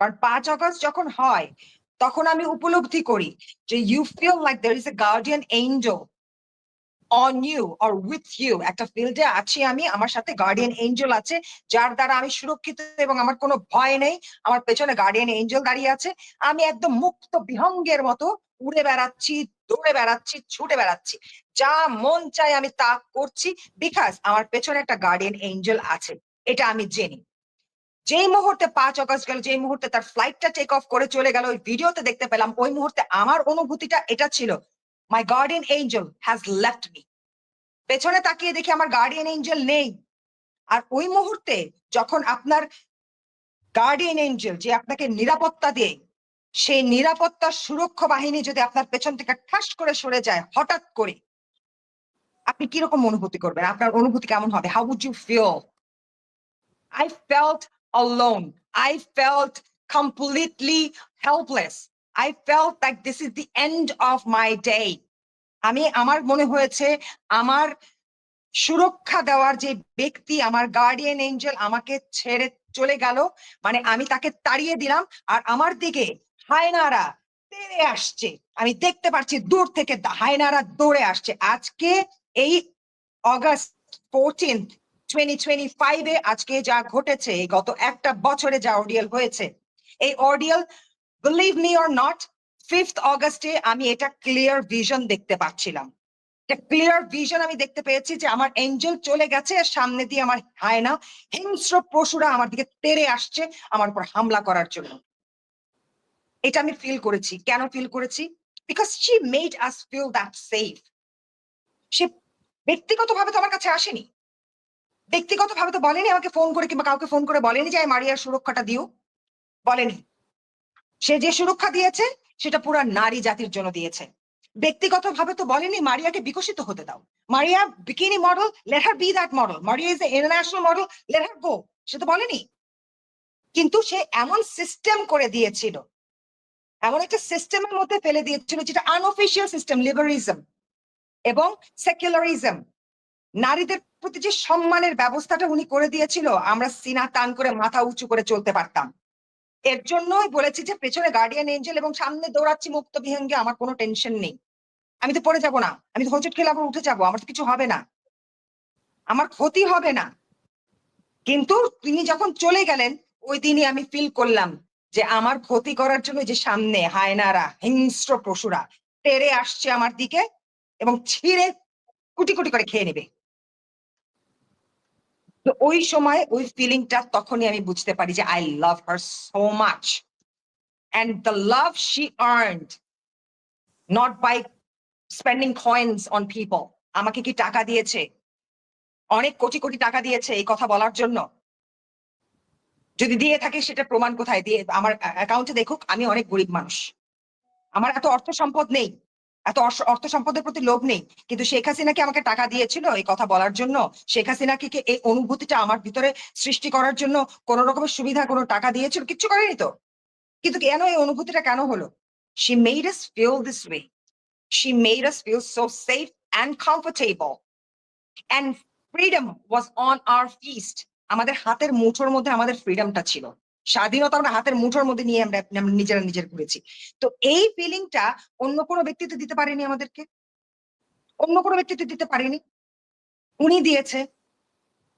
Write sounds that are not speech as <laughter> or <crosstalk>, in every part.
কারণ পাঁচ অগস্ট যখন হয়, তখন আমি উপলব্ধি করি যে you feel like there is a guardian angel on you or with you একটা ফিল্ডে আছি আমি, আমার সাথে গার্ডিয়ান এঞ্জেল আছে, যার দ্বারা আমি সুরক্ষিত এবং আমার কোনো ভয় নেই। আমার পেছনে গার্ডিয়ান এঞ্জেল দাঁড়িয়ে আছে। আমি একদম মুক্ত বিহঙ্গের মতো উড়ে বেড়াচ্ছি, দৌড়ে বেড়াচ্ছি, ছুটে বেড়াচ্ছি। যা মন চাই আমি তা করছি বিকজ আমার পেছনে একটা গার্ডিয়ান এঞ্জেল আছে। এটা আমি জেনি। যেই মুহূর্তে পাঁচ অগস্ট গেল, যেই মুহূর্তে তার ফ্লাইটটা টেক অফ করে চলে গেল, ওই ভিডিওতে দেখতে পেলাম, ওই মুহূর্তে আমার অনুভূতিটা এটা ছিল my guardian angel has left me পেছনে তাকিয়ে দেখি আমার গার্ডিয়ান এঞ্জেল নেই। আর ওই মুহূর্তে যখন আপনার গার্ডিয়ান এঞ্জেল যে আপনাকে নিরাপত্তা দেয়, সেই নিরাপত্তা সুরক্ষা বাহিনী যদি আপনার পেছন থেকে ঠাস করে সরে যায়, হঠাৎ করে, আপনি কীরকম অনুভূতি করবেন? আপনার অনুভূতি কেমন হবে? How would you feel I felt alone. I felt completely helpless. I felt like this is the end of my day. আমি, আমার মনে হয়েছে, আমার সুরক্ষা দেওয়ার যে ব্যক্তি, আমার গার্ডিয়ান এঞ্জেল আমাকে ছেড়ে চলে গেল মানে আমি তাকে তাড়িয়ে দিলাম, আর আমার দিকে হায়নারা তেড়ে আসছে আমি দেখতে পাচ্ছি দূর থেকে হায়নারা দৌড়ে আসছে আজকে এই অগাস্ট ফোরটিন্থ টোয়েন্টি টোয়েন্টি আজকে যা ঘটেছে গত একটা বছরে যা অডিয়াল হয়েছে, এই ordeal believe me or not fifth অগস্টে আমি এটা ক্লিয়ার ভিশন দেখতে পাচ্ছিলাম। ক্লিয়ার ভিশন আমি দেখতে পেয়েছি যে আমার এঞ্জেল চলে গেছে সামনে দিয়ে আমার হায়না, হিংস্র পশুরা আমার দিকে তেড়ে আসছে আমার উপর হামলা করার জন্য। এটা আমি ফিল করেছি। কেন ফিল করেছি? Because she made us feel that safe সে ব্যক্তিগতভাবে তো আমার কাছে আসেনি। ব্যক্তিগতভাবে তো বলেনি আমাকে ফোন করে কিংবা কাউকে ফোন করে বলেনি যে, "এই মারিয়ার সুরক্ষাটা দিও। বলেনি। সে যে সুরক্ষা দিয়েছে, সেটা পুরো নারী জাতির জন্য দিয়েছে। ব্যক্তিগতভাবে তো বলেনি, মারিয়াকে বিকশিত হতে দাও। Maria bikini model let her be that model Maria is international model let her go সে তো বলেনি। কিন্তু সে এমন সিস্টেম করে দিয়েছিল, এমন একটা সিস্টেমের মধ্যে ফেলে দিয়েছিল যেটা আনঅফিসিয়াল সিস্টেম লিবারিজম এবং সেকুলারিজম নারীদের প্রতি যে সম্মানের ব্যবস্থাটা উনি করে দিয়েছিল, আমরা সিনা টান করে মাথা উঁচু করে চলতে পারতাম। এর জন্যই বলেছি যে, পেছনে গার্ডিয়ান এঞ্জেল এবং সামনে দৌড়াচ্ছি, মুক্ত বিহঙ্গে, আমার কোনো টেনশন নেই। আমি তো পড়ে যাব না, আমি তো হোঁচট খেলে আবার উঠে যাব, আমার তো কিছু হবে না। আমার ক্ষতি হবে না। কিন্তু তিনি যখন চলে গেলেন, ওই দিনই আমি ফিল করলাম যে, আমার ক্ষতি করার জন্য যে সামনে হায়নারা, হিংস্র পশুরা তেড়ে আসছে আমার দিকে এবং ছিঁড়ে কুটি কুটি করে খেয়ে নেবে। তো ওই সময় ওই ফিলিংটা তখনই আমি বুঝতে পারি যে I love her so much and the love she earned not by spending coins on people আমাকে কি টাকা দিয়েছে? অনেক কোটি কোটি টাকা দিয়েছে এই কথা বলার জন্য। যদি দিয়ে থাকে সেটা প্রমাণ কোথায়? দিয়ে আমার অ্যাকাউন্টে দেখুক, আমি অনেক গরিব মানুষ। আমার এত অর্থ সম্পদ নেই। এত অর্থ- সম্পদের প্রতি লোভ নেই। কিন্তু শেখ হাসিনাকে আমাকে টাকা দিয়েছিল এই কথা বলার জন্য? শেখ হাসিনা কি কি এই অনুভূতিটা আমার ভিতরে সৃষ্টি করার জন্য কোন রকমের সুবিধা, কোনো টাকা দিয়েছিল? কিচ্ছু করেনি তো। কিন্তু কেন এই অনুভূতিটা কেন হলো? She made us feel this way. She made us feel so safe and comfortable. And freedom was on our feast. আমাদের হাতের মুঠোর মধ্যে আমাদের ফ্রিডমটা ছিল। স্বাধীনতা আমরা হাতের মুঠোর মধ্যে নিয়ে আমরা নিজেরা নিজের করেছি তো এই ফিলিংটা অন্য কোনো ব্যক্তিত্ব দিতে পারেনি আমাদেরকে? অন্য কোনো ব্যক্তিত্ব দিতে পারেনি? উনি দিয়েছে।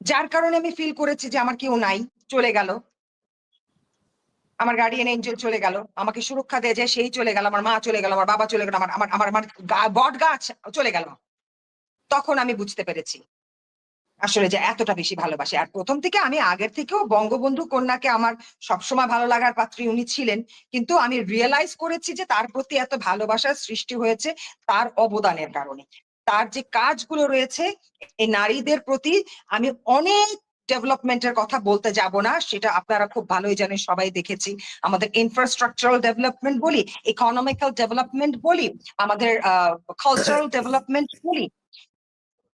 যার কারণে আমি ফিল করেছি যে আমার কেউ নাই, চলে গেল। আমার গার্ডিয়ান এঞ্জেল চলে গেল। আমাকে সুরক্ষা দিয়ে যায় সেই চলে গেল, আমার মা চলে গেল, আমার বাবা চলে গেল, আমার আমার আমার বট গাছ চলে গেল। তখন আমি বুঝতে পেরেছি। আসলে যে এতটা বেশি ভালোবাসে। আর প্রথম থেকে আমি আগের থেকেও বঙ্গবন্ধু কন্যাকে আমার সবসময় ভালো লাগার পাত্রী উনি ছিলেন। কিন্তু আমি রিয়েলাইজ করেছি যে তার প্রতি এত ভালোবাসার সৃষ্টি হয়েছে তার অবদানের কারণে। তার যে কাজগুলো রয়েছে এই নারীদের প্রতি আমি অনেক ডেভেলপমেন্টের কথা বলতে যাব না সেটা আপনারা খুব ভালোই জানেন সবাই দেখেছি। আমাদের ইনফ্রাস্ট্রাকচারাল ডেভেলপমেন্ট বলি ইকোনমিক্যাল ডেভেলপমেন্ট বলি আমাদের কালচারাল ডেভেলপমেন্ট <coughs> বলি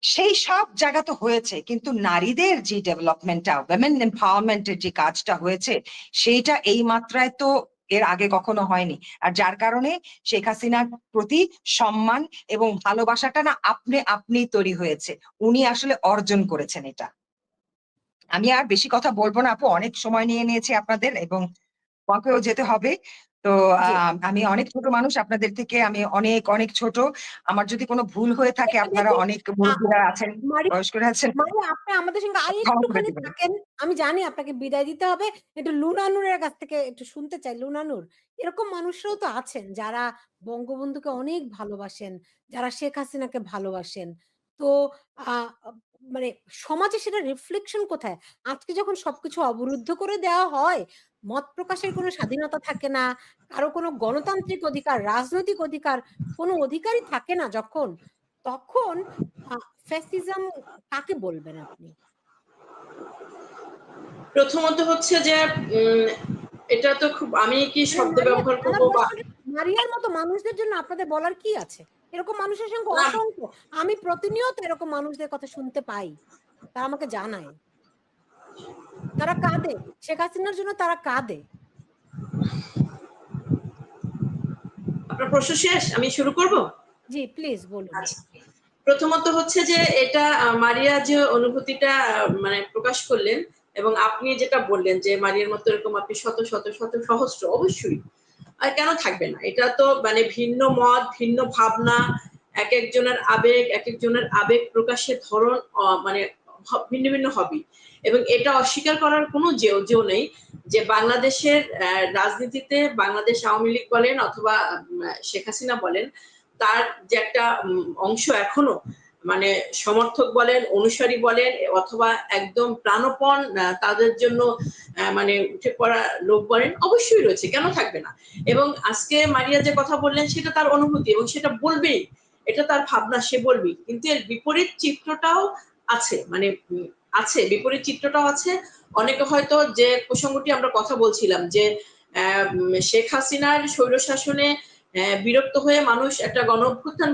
সেই সব জায়গা তো হয়েছে, কিন্তু নারীদের যে ডেভেলপমেন্টটা উইমেন এম্পাওয়ারমেন্টের যে কাজটা হয়েছে, সেইটা এই মাত্রায় তো এর আগে কখনো হয়নি। আর যার কারণে শেখ হাসিনার প্রতি সম্মান এবং ভালোবাসাটা না আপনি আপনি তৈরি হয়েছে। উনি আসলে অর্জন করেছেন এটা। আমি আর বেশি কথা বলব না আপু, অনেক সময় নিয়ে নিয়েছি আপনাদের এবং ওয়াকেও যেতে হবে। তো আমি অনেক ছোট মানুষ আপনাদের থেকে আমি অনেক অনেক ছোট। আমার যদি কোনো ভুল হয়ে থাকে আপনারা অনেক মুরব্বীরা আছেন বয়স্করা আছেন। আপনি আমাদের সঙ্গে আর একটুখানি থাকেন। আমি জানি আপনাকে বিদায় দিতে হবে। একটু লুনানুরের কাছ থেকে একটু শুনতে চাই লুনানুর। এরকম মানুষরাও তো আছেন যারা বঙ্গবন্ধুকে অনেক ভালোবাসেন যারা শেখ হাসিনাকে ভালোবাসেন। তো আহ, মানে সমাজে সেটা রিফ্লেকশন কোথায়? আজকে যখন সবকিছু অবরুদ্ধ করে দেওয়া হয় মত প্রকাশের কোনো স্বাধীনতা থাকে না কারও কোনো গণতান্ত্রিক অধিকার রাজনৈতিক অধিকার কোনো অধিকারই থাকে না যখন তখন ফ্যাসিজম কাকে বলবেন আপনি? প্রথমত হচ্ছে যে এটা তো খুব আমি কি শব্দ ব্যবহার করব মারিয়ার মতো মানুষদের জন্য আপনাদের বলার কি আছে? এরকম মানুষের সঙ্গে অসংখ্য। আমি প্রতিনিয়ত এরকম মানুষদের কথা শুনতে পাই। তারা আমাকে জানায়। তারা কাঁদে। শেখ হাসিনার জন্য তারা কাঁদে। আপনার প্রশ্ন শেষ? আমি শুরু করব? জি প্লিজ বলুন। আচ্ছা। প্রথমত হচ্ছে যে এটা মারিয়া যে অনুভূতিটা মানে প্রকাশ করলেন এবং আপনি যেটা বললেন যে মারিয়ার মতো এরকম আপনি শত শত শত সহস্র অবশ্যই আর কেন থাকবে না? এটা তো মানে ভিন্ন মত, ভিন্ন ভাবনা, এক একজনের আবেগ, এক একজনের আবেগ প্রকাশের ধরন মানে ভিন্ন ভিন্ন হবি। এবং এটা অস্বীকার করার কোনো যেও নেই যে বাংলাদেশের রাজনীতিতে বাংলাদেশ আওয়ামী লীগ বলেন অথবা শেখ হাসিনা বলেন, তার যে একটা অংশ এখনও মানে সমর্থক বলেন, অনুসারী বলেন, অথবা একদম প্রাণপণ তাদের জন্য মানে উঠে পড়া লোক বলেন, অবশ্যই রয়েছে, কেন থাকবে না? এবং আজকে মারিয়া যে কথা বললেন, সেটা তার অনুভূতি এবং সেটা বলবেই, এটা তার ভাবনা, সে বলবেই। কিন্তু এর বিপরীত চিত্রটাও আছে মানে আছে, বিপরীত চিত্রটাও আছে। অনেকে হয়তো যে প্রসঙ্গটি আমরা কথা বলছিলাম, যে শেখ হাসিনার স্বৈরশাসনে বিরক্ত হয়ে মানুষ একটা গণ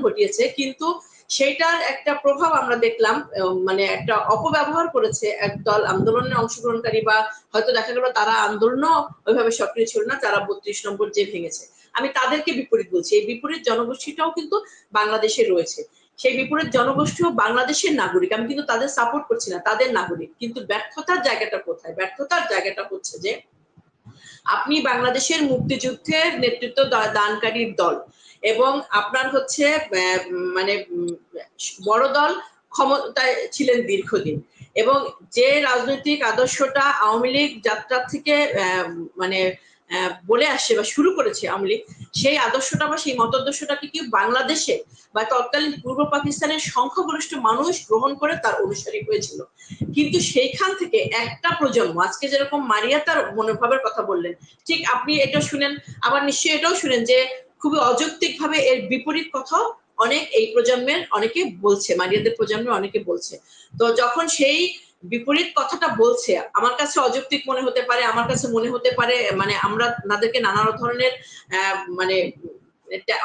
ঘটিয়েছে, কিন্তু সেইটার একটা প্রভাব আমরা দেখলাম মানে একটা অপব্যবহার করেছে একদল আন্দোলনে অংশগ্রহণকারী বা হয়তো দেখা গেল তারা আন্দোলনও ওইভাবে সক্রিয় ছিল না, তারা বত্রিশ নম্বর যে ভেঙেছে। আমি তাদেরকে বিপরীত বলছি, এই বিপরীত জনগোষ্ঠীটাও কিন্তু বাংলাদেশে রয়েছে। সেই বিপরীত জনগোষ্ঠীও বাংলাদেশের নাগরিক, আমি কিন্তু তাদের সাপোর্ট করছি না, তাদের নাগরিক। কিন্তু ব্যর্থতার জায়গাটা কোথায়? ব্যর্থতার জায়গাটা হচ্ছে যে, আপনি বাংলাদেশের মুক্তিযুদ্ধের নেতৃত্ব দানকারীর দল। এবং আপনার হচ্ছে মানে বড় দল ক্ষমতায় ছিলেন দীর্ঘদিন। এবং যে রাজনৈতিক আদর্শটা আওয়ামী লীগ যাত্রা থেকে মানে বলে আসছে বা শুরু করেছে আওয়ামী লীগ, সেই আদর্শটা বা সেই মতাদর্শটাকে কি বাংলাদেশে বা তৎকালীন পূর্ব পাকিস্তানের সংখ্যাগরিষ্ঠ মানুষ গ্রহণ করে তার অনুসারী হয়েছিল? কিন্তু সেইখান থেকে একটা প্রজন্ম, আজকে যেরকম মারিয়া তার মনোভাবের কথা বললেন, ঠিক আপনি এটা শুনেন, আবার নিশ্চয়ই এটাও শুনেন যে খুবই অযৌক্তিক ভাবে এর বিপরীত কথা অনেক এই প্রজন্মের অনেকে বলছে, মারিয়াদের প্রজন্মের অনেকে বলছে। তো যখন সেই বিপরীত কথাটা বলছে, আমার কাছে অযৌক্তিক মনে হতে পারে, আমার কাছে মনে হতে পারে মানে আমরা তাদেরকে নানা ধরনের মানে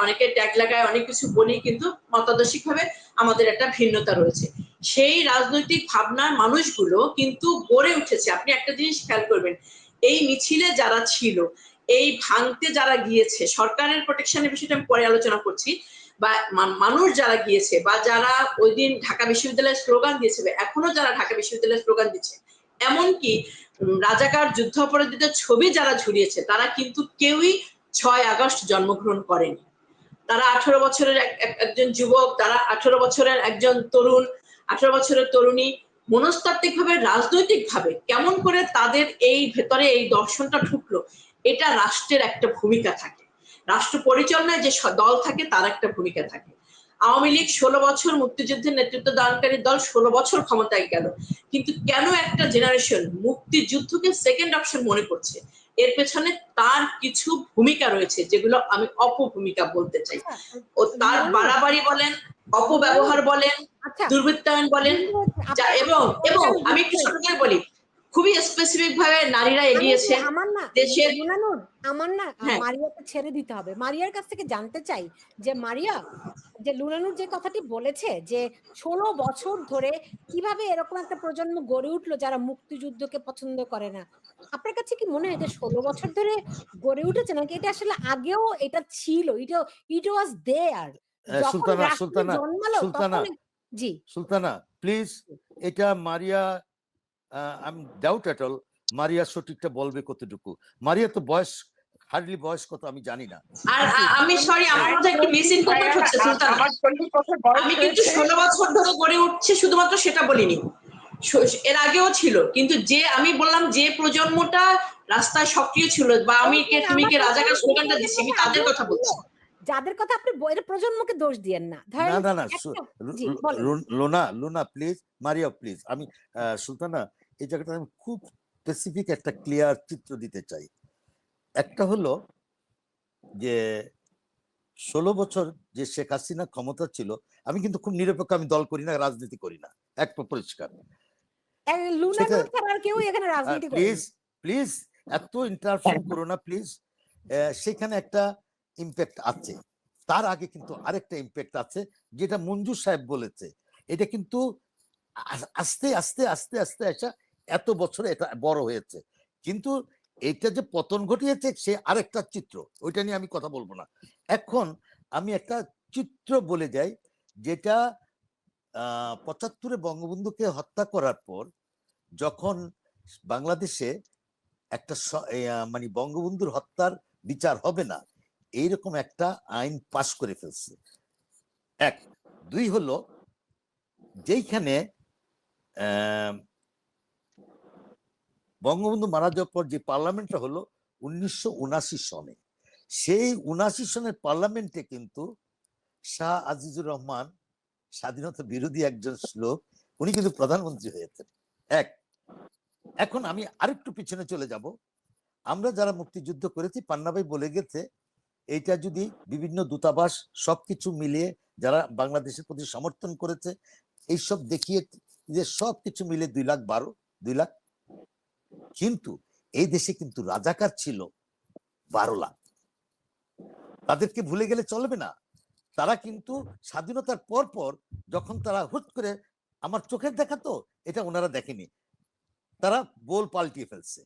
অনেকে ট্যাগ লাগায়, অনেক কিছু বলি, কিন্তু মতাদর্শিক ভাবে আমাদের একটা ভিন্নতা রয়েছে। সেই রাজনৈতিক ভাবনার মানুষগুলো কিন্তু গড়ে উঠেছে। আপনি একটা জিনিস খেয়াল করবেন, এই মিছিলে যারা ছিল এই ভাঙতে যারা গিয়েছে, সরকারের প্রোটেকশনের বিষয়টা আমি পরে আলোচনা করছি, বা মানুষ যারা গিয়েছে, বা যারা ওই দিন ঢাকা বিশ্ববিদ্যালয়ের স্লোগান দিয়েছে এখনও যারা ঢাকা বিশ্ববিদ্যালয়ের স্লোগান দিচ্ছে, এমনকি রাজাকার যুদ্ধাপরাধীদের ছবি যারা ঝুলিয়েছে, তারা কিন্তু কেউই ছয় আগস্ট জন্মগ্রহণ করেনি। তারা আঠারো বছরের এক- এক- একজন যুবক, তারা আঠারো বছরের একজন তরুণ, আঠারো বছরের তরুণী মনস্তাত্ত্বিক ভাবে রাজনৈতিক ভাবে কেমন করে তাদের এই ভেতরে এই দর্শনটা ঢুকলো এটা রাষ্ট্রের একটা ভূমিকা থাকে। রাষ্ট্র পরিচালনায় যে দল থাকে তার একটা ভূমিকা থাকে। আওয়ামী লীগ ষোলো বছর মুক্তিযুদ্ধের নেতৃত্ব দানকারী দল ষোলো বছর ক্ষমতায় গেল। কিন্তু কেন একটা জেনারেশন মুক্তিযুদ্ধকে সেকেন্ড অপশন মনে করছে? এর পেছনে তার কিছু ভূমিকা রয়েছে যেগুলো আমি অপভূমিকা বলতে চাই। ও তার বাড়াবাড়ি বলেন অপব্যবহার বলেন আচ্ছা। দুর্বৃত্তায়ন বলেন এবং এবং আমি একটু ছোট করে বলি খুবই স্পেসিফিক ভাবে নারীরা এগিয়েছে আমার না দেশের- আমার না হ্যাঁ। মারিয়াকে ছেড়ে দিতে হবে। মারিয়ার কাছ থেকে জানতে চাই যে মারিয়া যে লুনানুর যে কথাটি বলেছে যে ষোলো বছর ধরে কীভাবে এরকম একটা প্রজন্ম গড়ে উঠল যারা মুক্তিযুদ্ধকে পছন্দ করে না? আপনার কাছে কি মনে হয় এটা ষোলো বছর ধরে গড়ে উঠেছে নাকি এটা আসলে আগেও এটা ছিল? এটা it was there Sultana Sultana Sultana ji. Sultana please এটা Maria I am doubt at all Maria সঠিকটা বলবে কতটুকু? মারিয়া তো বয়স হার্ডলি বয়স কত আমি জানি না। আর আমি সরি আমার মধ্যে একটু মিস ইনফরমেট হচ্ছে সুলতান। আমার চল্লিশ বছর বয়স আমি কিন্তু হয়েছে। ষোলো বছর ধরে গড়ে উঠছে শুধুমাত্র সেটা বলিনি। এর আগেও ছিল কিন্তু যে আমি বললাম যে প্রজন্মটা রাস্তায় সক্রিয় ছিল বা আমি কে তুমি কে রাজাকার স্লোগানটা দিচ্ছি আমি তাদের কথা বলছি। যাদের কথা আপনি ব- এটা প্রজন্মকে দোষ দিয়েন না। না না না লোনা লোনা প্লিজ মারিয়া প্লিজ আমি আহ, সুলতানা এই জায়গাটা আমি খুব স্পেসিফিক একটা ক্লিয়ার চিত্র দিতে চাই। একটা হলো যে ষোলো বছর যে শেখ হাসিনা ক্ষমতা ছিল আমি কিন্তু খুব নিরপেক্ষ আমি দল করি না রাজনীতি করি না এক পরিষ্কার। প্লিজ প্লিজ এত ইন্টারফেয়ার করো না প্লিজ সেখানে একটা ইম্প্যাক্ট আছে। তার আগে কিন্তু আরেকটা ইম্প্যাক্ট আছে যেটা মঞ্জুর সাহেব বলেছে। এটা কিন্তু আস্তে আস্তে আস্তে আস্তে আসা এত বছরে এটা বড় হয়েছে। কিন্তু এটা যে পতন ঘটিয়েছে, সে আরেকটা চিত্র। ওইটা নিয়ে আমি কথা বলব না। এখন আমি একটা চিত্র বলে যাই, যেটা পঁচাত্তরে বঙ্গবন্ধুকে হত্যা করার পর যখন বাংলাদেশে একটা মানে বঙ্গবন্ধুর হত্যার বিচার হবে না, এইরকম একটা আইন পাশ করে ফেলছে। এক। দুই হলো, যেইখানে বঙ্গবন্ধু মারা যাওয়ার পর যে পার্লামেন্টটা হলো উনিশশো উনাশি সনে, সেই উনাশি সনের পার্লামেন্টে কিন্তু শাহ আজিজুর রহমান, স্বাধীনতা বিরোধী একজন শ্লোক, উনি কিন্তু প্রধানমন্ত্রী হয়েছেন। এক, এখন আমি আরেকটু পিছনে চলে যাব। আমরা যারা মুক্তিযুদ্ধ করেছি পান্নাভাই বলে গেছে, এইটা যদি বিভিন্ন দূতাবাস সবকিছু মিলিয়ে যারা বাংলাদেশের প্রতি সমর্থন করেছে, এইসব দেখিয়ে যে সবকিছু মিলে দুই লাখ বারো, দুই লাখ কিন্তু এই দেশে কিন্তু রাজাকার ছিল বারো লাখ তাদেরকে ভুলে গেলে চলবে না। তারা কিন্তু স্বাধীনতার পর পর যখন তারা হুট করে, আমার চোখের দেখা তো, এটা ওনারা দেখেনি, তারা বোল পাল্টিয়ে ফেলছে।